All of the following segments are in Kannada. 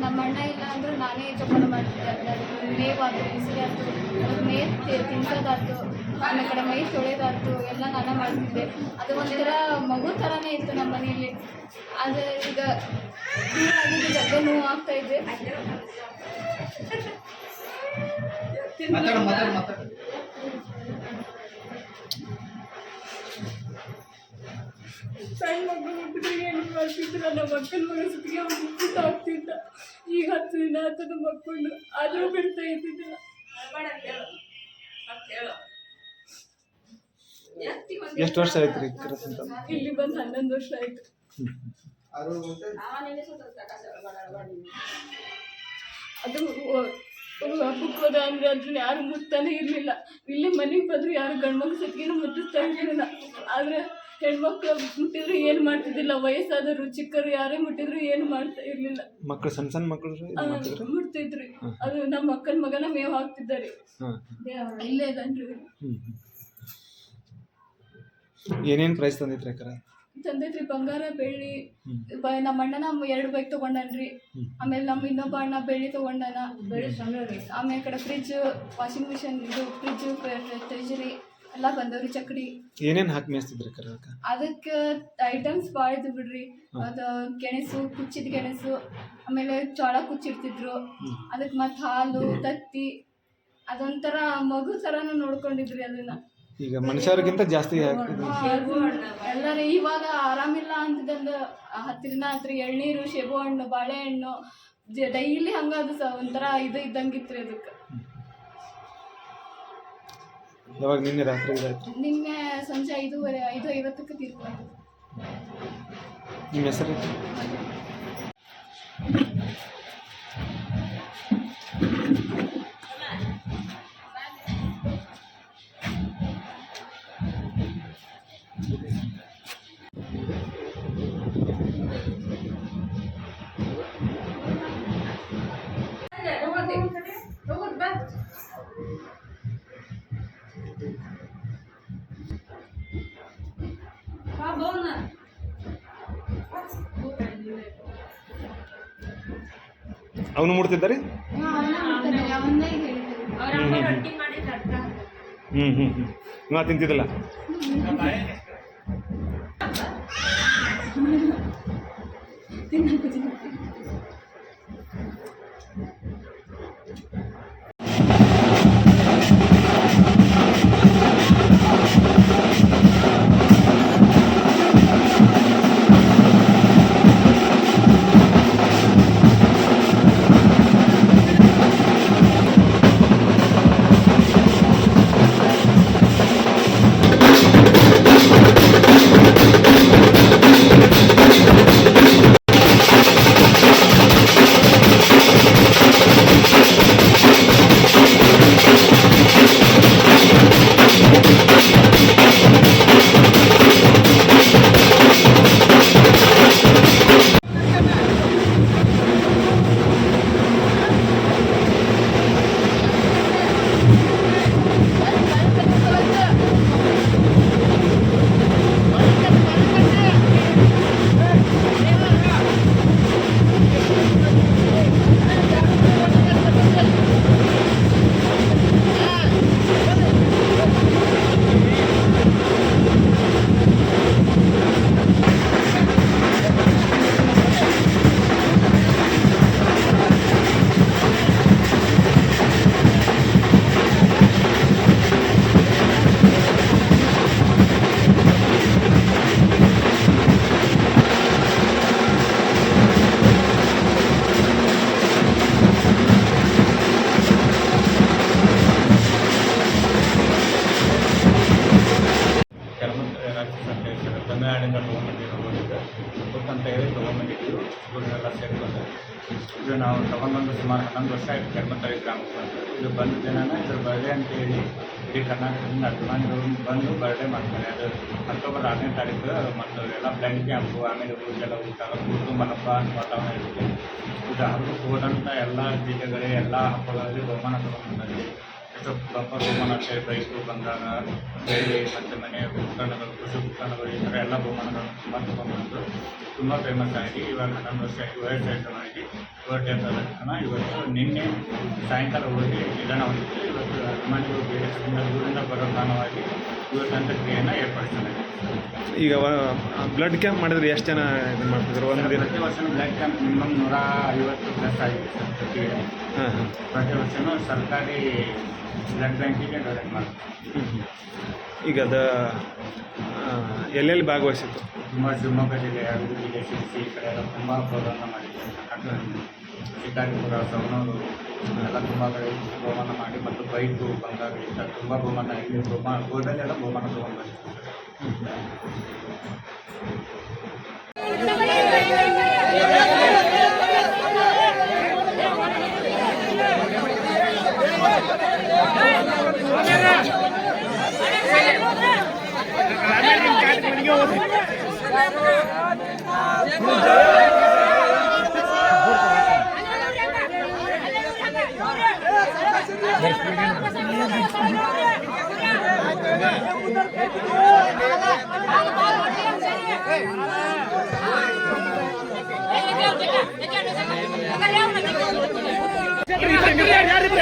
ನಮ್ಮ ಅಣ್ಣ ಇಲ್ಲ ಅಂದರೂ ನಾನೇ ಜೋಪಾನ ಮಾಡ್ತಿದ್ದೆ. ಅದನ್ನ ಮೇವಾತು ಬಿಸಿಲಾತು ಅದಕ್ಕೆ ಮೇ ತಿನ್ಸೋದಾಯ್ತು ಆಮೇಲೆ ಕಡೆ ಮೈ ತೊಳೆಯೋದಾಯ್ತು ಎಲ್ಲ ನಾನೇ ಮಾಡ್ತಿದ್ದೆ. ಅದು ಒಂಥರ ಮಗು ಥರನೇ ಇತ್ತು ನಮ್ಮ ಮನೆಯಲ್ಲಿ. ಆದರೆ ಈಗ ಹೀಗಾಗಿ ಜಗ್ಗ ನೋವು ಆಗ್ತಾ ಇದೆ. ಸಣ್ಣ ಮಗು ಏನು ಮಾಡ್ತಿದ್ರು ನಮ್ಮ ಮಕ್ಕಳ ಮಗ ಸುತ್ತಿಗೆ ಆಗ್ತಿದ್ದ ಈಗ ಹತ್ತು ದಿನ ಆತದ ಮಕ್ಕಳು ಆದರೂ ಬಿಡ್ತಾ ಇದ್ದಿದ್ದಿಲ್ಲ ಎಷ್ಟು ವರ್ಷ ಆಯ್ತು ರೀ ಇಲ್ಲಿ ಬಂದು ಹನ್ನೊಂದು ವರ್ಷ ಆಯ್ತು. ಅದು ಬುಕ್ ಹಬ್ಬಕ್ಕೆ ಹೋದ ಅಂದ್ರೆ ಅದನ್ನ ಯಾರು ಮುಟ್ತಾನೆ ಇರಲಿಲ್ಲ. ಇಲ್ಲಿ ಮನೆಗೆ ಬಂದ್ರು ಯಾರು ಗಂಡ್ಮಕ್ಳು ಸತ್ಗಿನೂ ಮುಟ್ಟಿಸ್ತಾ ಇರಲಿಲ್ಲ. ಆದರೆ ಹೆಣ್ಮಕ್ಳು ಮುಟ್ಟಿದ್ರು ಏನು ಮಾಡ್ತಿದ್ದಿಲ್ಲ ವಯಸ್ಸಾದವರು ಚಿಕ್ಕರು ಯಾರೇ ಮುಟ್ಟಿದ್ರು ಏನು ಮಾಡ್ತಾ ಇರಲಿಲ್ಲ. ಮಕ್ಕಳು ಸಣ್ಣ ಸಣ್ಣ ಮಕ್ಕಳು ಮುಟ್ತಿದ್ರಿ ಅದು ನಮ್ಮ ಅಕ್ಕನ ಮಗನ ಮೇವ್ ಹಾಕ್ತಿದ್ದಾರೆ. ಏನೇನ್ ಇಲ್ಲೇ ಇದನ್ರಿ ಏನೇನು ಪ್ರೈಸ್ ತಂದಿತ್ರಿ ತಂದೈತ್ರಿ ಬಂಗಾರ ಬೆಳ್ಳಿ ನಮ್ಮ ಅಣ್ಣನ ಎರಡು ಬೈಕ್ ತಗೊಂಡನ್ರಿ. ಆಮೇಲೆ ನಮ್ಮ ಇನ್ನೊಬ್ಬ ಅಣ್ಣ ಬೆಳ್ಳಿ ತಗೊಂಡನ. ಆಮೇಲೆ ಕಡೆ ಫ್ರಿಜ್ ವಾಷಿಂಗ್ ಮಿಷಿನ್ ಇದು ಫ್ರಿಜ್ ಟ್ರೆಜರಿ ಎಲ್ಲ ಬಂದವ್ರಿ ಚಕ್ಡಿ. ಏನೇನ್ ಹಾಕಿ ಮೇಯಿಸ್ತಿದ್ರಿ ಅಕ್ಕಾರ ಅದಕ್ಕೆ ಐಟಮ್ಸ್ ಭಾಳ ಇದ್ವು ಬಿಡ್ರಿ. ಅದು ಗೆಣಸು ಕುಚ್ಚಿದ ಗೆಣಸು ಆಮೇಲೆ ಚೋಳ ಕುಚ್ಚಿಡ್ತಿದ್ರು. ಅದಕ್ಕೆ ಮತ್ತೆ ಹಾಲು ತತ್ತಿ ಅದೊಂಥರ ಮಗು ಥರನೂ ನೋಡ್ಕೊಂಡಿದ್ರಿ ಅದನ್ನ ಈಗ ಮನುಷ್ಯರಿಗಿಂತ ಜಾಸ್ತಿ ಹಾಕಿದ್ರು ಎಲ್ಲರೂ ಇವಾಗ ಆರಾಮಿಲ್ಲ ಅಂತದಂದ ಹತ್ತಿರನ ಹತ್ರ ಎಳ್ನೀರು ಸೇಬು ಹಣ್ಣು ಬಾಳೆಹಣ್ಣು ಡೈಲಿ ಹಂಗ ಅದು ಒಂಥರ ಇದು ಇದ್ದಂಗಿತ್ರಿ ಅದಕ್ಕೆ. ಯಾವಾಗ ನಿನ್ನೆ ರಾತ್ರಿ ಇದಾಯ್ತು? ನಿನ್ನೆ ಸಂಜೆ ಐದೂವರೆ ಐದು ಐವತ್ತಕ್ಕೆ ತೀರ್ಕೊಂಡು ನಿಮ್ಮ ಹೆಸರು? ಅವನು ಮುಡ್ತಿದ್ದ ರೀ ಹ್ಞೂ ಹ್ಞೂ ಹ್ಞೂ ನಾ ತಿಂತಿದ್ದಲ್ಲ? ತೊಗೊಂಬಂದಿರೋ ಊರಿಗೆ ಬುಕ್ ಅಂತ ಹೇಳಿ ತೊಗೊಂಬಂದಿದ್ದು. ಊರಿನೆಲ್ಲ ಸೇರ್ಕೊಂಡು. ಇದು ನಾವು ತೊಗೊಂಡ್ಬಂದು ಸುಮಾರು ಹನ್ನೊಂದು ವರ್ಷ ಆಯಿತು ಕೆರ್ಮತಳಿ ಗ್ರಾಮಕ್ಕೆ. ಇದು ಬಂದ ದಿನನೇ ಇದ್ರ ಬರ್ಡೇ ಅಂತ ಹೇಳಿ ಇಡೀ ಕರ್ನಾಟಕದಿಂದ ಅಭಿಮಾನಿಗಳು ಬಂದು ಬರ್ಡೇ ಮಾಡ್ತಾರೆ. ಅದು ಅಕ್ಟೋಬರ್ ಆರನೇ ತಾರೀಕು ಮತ್ತು ಎಲ್ಲ ಬ್ಲಡ್ ಕ್ಯಾಂಪು ಆಮೇಲೆ ಊರಿಗೆಲ್ಲ ಊಟ ಕುಟುಂಬ ಹಬ್ಬ ವಾತಾವರಣ ಇರುತ್ತೆ. ಇದು ಹಬ್ಬಕ್ಕೆ ಹೋದಂಥ ಎಲ್ಲ ಜಿಲ್ಲೆಗಳೇ ಎಲ್ಲ ಹಬ್ಬಗಳಲ್ಲಿ ಬಹುಮಾನ ತೊಗೊಂಡ್ಬಂದಲ್ಲಿ ಎಷ್ಟೋ ಬಂಪರ್ ಬಹುಮಾನ ಬಂದಾಗ ಬೆಳ್ಳಿ ಮತ್ತು ಮನೆ ಉಪಕರಣಗಳು ಕೃಷಿ ಉಪಕರಣಗಳು ಈ ಥರ ಎಲ್ಲ ಬಹುಮಾನಗಳನ್ನು ತುಂಬ ತೊಗೊಂಡ್ಬಂದು ತುಂಬ ಫೇಮಸ್ ಆಗಿ ಇವಾಗ ಹನ್ನೊಂದು ವರ್ಷ ಆಗಿ ವಯಸ್ಸಾಯ್ತು ಇವತ್ತು ಇವತ್ತು ನಿನ್ನೆ ಸಾಯಂಕಾಲ ಹೋಗಿ ನಿಧನ ಹೊಂದಿದ್ದು ಇವತ್ತು ಅಭಿಮಾನಿಗಳು ಬೇರೆ ದೂರಿಂದ ಬರೋ ಕಾರಣವಾಗಿ ಇವತ್ತು ಅಂತ್ಯಕ್ರಿಯೆಯನ್ನು ಏರ್ಪಡಿಸಲಾಗಿದೆ ಈಗ ಬ್ಲಡ್ ಕ್ಯಾಂಪ್ ಮಾಡಿದ್ರೆ ಎಷ್ಟು ಜನ ಇದು ಮಾಡ್ತಿದ್ರು? ಒಂದು ದಿನ? ಪ್ರತಿ ವರ್ಷ ಬ್ಲಡ್ ಕ್ಯಾಂಪ್ ಮಿನಿಮಮ್ ನೂರ ಐವತ್ತು ಪ್ಲಸ್ ಆಗಿದೆ ಸರ್ ಪ್ರತಿ ಪ್ರತಿ ವರ್ಷವೂ ಸರ್ಕಾರಿ ಬ್ಲಡ್ ಬ್ಯಾಂಕಿಗೆ ಡೊನೇಟ್ ಮಾಡ್ತೀವಿ ಈಗ ಅದು ಎಲ್ಲೆಲ್ಲಿ ಭಾಗವಹಿಸಿತ್ತು? ತುಂಬ ಶಿವಮೊಗ್ಗ ಜಿಲ್ಲೆ ಅಡಗು ಜಿಲ್ಲೆ ಶಿರಸಿ ಈ ಕಡೆ ಎಲ್ಲ ತುಂಬ ಪ್ರೋಗ್ರಾಮ್ನ ಮಾಡಿ ಶಿಕಾರಿಪುರ ಸವಣೂರು ಎಲ್ಲ ತುಂಬ ಕಡೆ ಬಹುಮಾನ ಮಾಡಿ ಮತ್ತು ಬೈಕು ಬಂಗಾರ ಇಂಥ ತುಂಬ ಬಹುಮಾನ ಇಲ್ಲಿ ಬಹುಮಾನ ಗೋಲ್ಡಲ್ಲೆಲ್ಲ ಬಹುಮಾನ ತೊಗೊಂಡು ಬಂದಿದ್ದಾರೆ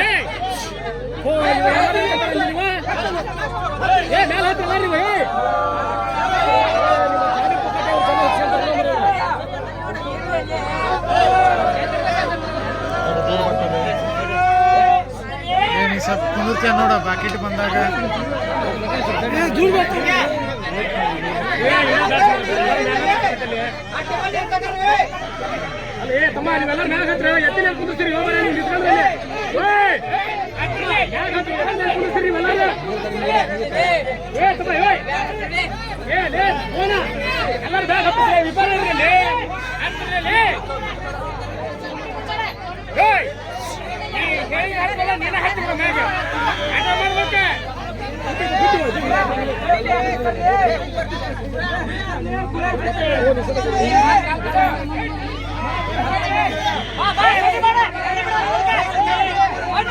ಏನು ಸ್ವಲ್ಪ ಕುಂದಿರ್ತೀಯ ನೋಡ ಪ್ಯಾಕೆಟ್ ಬಂದಾಗ ಮಾಡಿ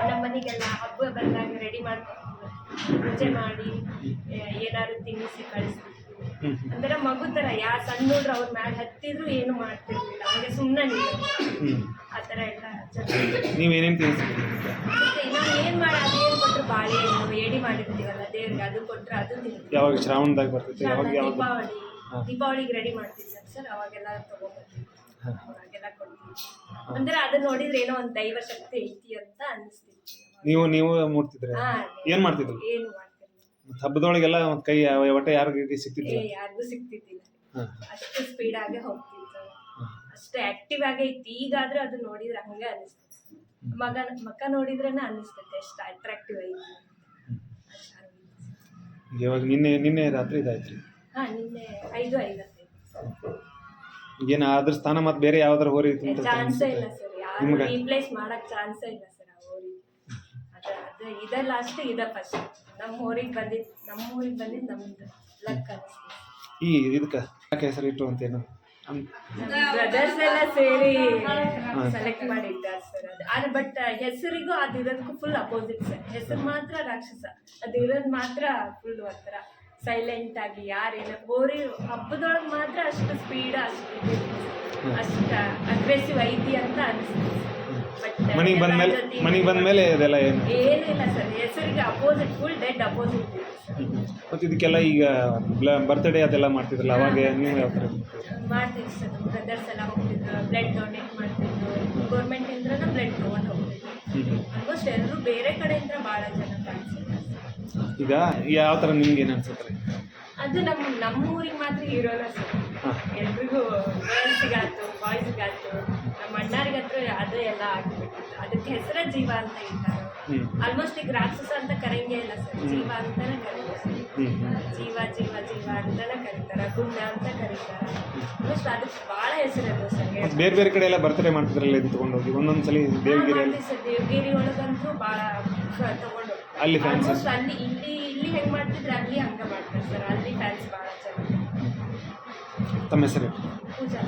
ನಮ್ಮ ಮನೆಗೆಲ್ಲ ಹಬ್ಬ ಬಂದಾಗ ರೆಡಿ ಮಾಡ್ಕೊಂಡು ಪೂಜೆ ಮಾಡಿ ಏನಾದ್ರು ತಿನ್ನಿಸಿ ಕಳಿಸ್ತೀವಿ ಅಂದ್ರೆ ಮಗು ತರ ಯಾ ಸಣ್ಣ ಹುಡ್ರು ಅವ್ರ ಮ್ಯಾಲ ಹತ್ತಿದ್ರು ಏನು ಮಾಡ್ತಿರ್ಲಿಲ್ಲ. ಅವ್ರಿಗೆ ಸುಮ್ಮನೆ ಆ ಥರ ಎಲ್ಲ ನೀವು ನೀವೇನೇನು ತಿನ್ನಿಸ್ತೀರಿ ಮತ್ತೆ ನಾವು ಏನು ಮಾಡಿ ಅದೇನು ಕೊಟ್ಟರು ಬಾಳೆಹಣ್ಣು ಏಡಿ ಮಾಡಿರ್ತೀವಲ್ಲ ದೇವ್ರಿಗೆ ಅದು ಕೊಟ್ಟರೆ ಅದು ತಿಂತೀವಿ ಯಾವಾಗ ಶ್ರಾವಣದಾಗ ಬರ್ತೈತೆ ಯಾವಾಗ ಯಾವಾಗ ದೀಪಾವಳಿ. ದೀಪಾವಳಿಗೆ ರೆಡಿ ಮಾಡ್ತೀವಿ ಸರ್ ಅವಾಗೆಲ್ಲ ತೊಗೊಂಡ್ಬರ್ತೀವಿ ಹಾಂ. ಅವಾಗೆಲ್ಲ ಕೊಡ್ತೀವಿ ಅಂದ್ರೆ ಅದನ್ನ ನೋಡಿದ್ರೆ ಏನೋ ಒಂದು ದೈವ ಶಕ್ತಿ ಐತಿ ಅಂತ ಅನಿಸ್ತಿತ್ತು ನೀವು ನೀವು ಮೂಡ್ತಿದ್ರೆ? ಏನ್ ಮಾಡ್ತಿದ್ರು? ಏನು ಮಾಡ್ತಿರ್ಲಿಲ್ಲ. ಹಬ್ಬದೊಳಗೆಲ್ಲ ಒಂದು ಕೈ ಒಟ್ಟ ಯಾರಿಗೆ ಸಿಕ್ತಿದ್ರು ಯಾರಿಗೂ ಸಿಗ್ತಿದ್ದಿಲ್ಲ ಹಾಂ. ಅಷ್ಟು ಸ್ಪೀಡ್ ಆಗಿ ಹೋಗ್ತಿತ್ತು. ಅಷ್ಟು ಆಕ್ಟಿವ್ ಆಗಿ ಐತಿ ಈಗಾದ್ರೆ ಅದನ್ನ ನೋಡಿದ್ರೆ ಹಂಗೆ ಅನಿಸ್ತದೆ ಮಗ ಮಕ್ಕ ನೋಡಿದ್ರೇನೆ ಅನಿಸ್ತೈತೆ ಎಷ್ಟು ಅಟ್ರಾಕ್ಟಿವ್ ಐತಿ ಅಷ್ಟ್ ಇವಾಗ ನಿನ್ನೆ ನಿನ್ನೆ ರಾತ್ರಿ ಇದಾಯ್ತು ಹಾ ನಿನ್ನೆ ಐದು ಐವತ್ತೈದು. ಏನು ಅದ್ರ ಸ್ಥಾನ ಮತ್ತೆ ಬೇರೆ ಯಾವ್ದಾರು ಹೋರಿ ಚಾನ್ಸೇ ಇಲ್ಲ ಸರ್ ಯಾರು ನಿಮ್ಗೆ? ರೀಪ್ಲೇಸ್ ಮಾಡಕ್ ಚಾನ್ಸೇ ಇಲ್ಲ ಸರ್ ಆ ಊರಿಗೆ ಅದ ಅದ ಇದ ಲಾಸ್ಟ್ ಇದ ಫಸ್ಟ್ ನಮ್ಮ ಊರಿಗೆ ಬಂದಿದ್ ನಮ್ಮ ಊರಿಗೆ ಬಂದಿದ್ ನಮ್ದು ಲಕ್ ಈ ಇದಕ್ಕೆ ಯಾಕೆ ಹೆಸರು ಇಟ್ಟು ಅಂತೇನು? ಬ್ರದರ್ಸ್ ಎಲ್ಲ ಸೇರಿ ಸೆಲೆಕ್ಟ್ ಮಾಡಿದ್ದಾರೆ ಸರ್ ಅದು. ಅದು ಬಟ್ ಹೆಸರಿಗೂ ಅದು ಇರೋದಕ್ಕೂ ಫುಲ್ ಅಪೋಸಿಟ್ ಸರ್. ಹೆಸರು ಮಾತ್ರ ರಾಕ್ಷಸ. ಅದು ಇರೋದು ಮಾತ್ರ ಫುಲ್ ಒಂಥರ. ಸೈಲೆಂಟ್ ಆಗಿ ಯಾರೇನು ಬೋರಿ ಹಬ್ಬದೊಳಗೆ ಮಾತ್ರ ಅಷ್ಟು ಸ್ಪೀಡ್ ಅಷ್ಟು ಅಷ್ಟ ಅಗ್ರೆಸಿವ್ ಐತಿ ಅಂತ ಅನಿಸ್ತದೆ ಬಟ್ ಮನೆಗೆ ಬಂದ್ಮೇಲೆ ಮನೆಗೆ ಬಂದ್ಮೇಲೆ ಇದೆಲ್ಲ ಏನು? ಏನೂ ಇಲ್ಲ ಸರ್ ಹೆಸರಿಗೆ ಅಪೋಸಿಟ್ ಫುಲ್ ಡೆಡ್ ಅಪೋಸಿಟ್ ಮತ್ತು ಇದಕ್ಕೆಲ್ಲ ಈಗ ಬರ್ತ್ಡೇ ಅದೆಲ್ಲ ಮಾಡ್ತಿದ್ರಲ್ಲ ಅವಾಗ ನೀವು ಯಾವ ಥರ ಮಾಡ್ತಿದ್ರು ಸರ್ ನಮ್ಮ ಬ್ರದರ್ಸ್ ಎಲ್ಲ ಹೋಗ್ತಿದ್ರು ಬ್ಲಡ್ ಡೊನೇಟ್ ಮಾಡ್ತಿದ್ರು. ಗೌರ್ಮೆಂಟ್ ಇಂದ್ರನ ಬ್ಲಡ್ ತೊಗೊಂಡು ಹೋಗ್ತಿದ್ರು. ಆಲ್ಮೋಸ್ಟ್ ಎಲ್ಲರೂ ಬೇರೆ ಕಡೆಯಿಂದ ಭಾಳ ಜನ ಕಾಣಿಸಿದ್ರು ಈಗ ಯಾವ ಥರ ನಿಮ್ಗೆ ಏನು ಅನ್ಸುತ್ತೆ ಅದು ನಮ್ಮ ನಮ್ಮ ಊರಿಗೆ ಮಾತ್ರ ಇರೋಲ್ಲ ಸರ್ ಎಲ್ರಿಗೂ ಗರ್ಲ್ಸ್ಗಾಯ್ತು ಬಾಯ್ಸ್ಗಾಯ್ತು ನಮ್ಮ ಅಣ್ಣಾರಿಗಂತೂ ಅದೇ ಎಲ್ಲ ಆಗ್ಬಿಟ್ಟಿತ್ತು. ಅದಕ್ಕೆ ಹೆಸರ ಜೀವ ಅಂತ ಇದ್ದಾರೆ ಆಲ್ಮೋಸ್ಟ್ ಈಗ ರಾಕ್ಷಸ ಅಂತ ಕರೆಯಂಗೆ ಇಲ್ಲ ಸರ್ ಜೀವ ಅಂತಾನೆ ಕರೀತಾರೆ ಜೀವ ಜೀವ ಜೀವ ಅಂತಾನೆ ಕರೀತಾರೆ. ಗುಂಡ ಅಂತ ಕರೀತಾರೆ. ಆಲ್ಮೋಸ್ಟ್ ಅದಕ್ಕೆ ಭಾಳ ಹೆಸರಿದೆ ಸರ್ ಬೇರೆ ಬೇರೆ ಕಡೆ ಎಲ್ಲ ಬರ್ತಡೇ ಮಾಡ್ತಿದ್ರಲ್ಲ ಇದು ತೊಗೊಂಡೋಗಿ? ಒಂದೊಂದು ಸಲ ದೇವಗಿರಿ ದೇವಗಿರಿ ಒಳಗಂತೂ ಭಾಳ ತಗೊಂಡು ಅಲ್ಲಿ ಫ್ಯಾನ್ಸ್ ಆಲ್ಮೋಸ್ಟ್ ಅಲ್ಲಿ ಇಲ್ಲಿ ಇಲ್ಲಿ ಹೆಂಗ್ ಮಾಡ್ತಿದ್ರೆ ಅಲ್ಲಿ ಹಂಗ ಮಾಡ್ತಾರೆ ಸರ್ ಅಲ್ಲಿ ಫ್ಯಾನ್ಸ್ ಬಹಳ ಚೆನ್ನಾಗಿ. ತಮ್ಮ ಹೆಸರು? ಪೂಜಾ.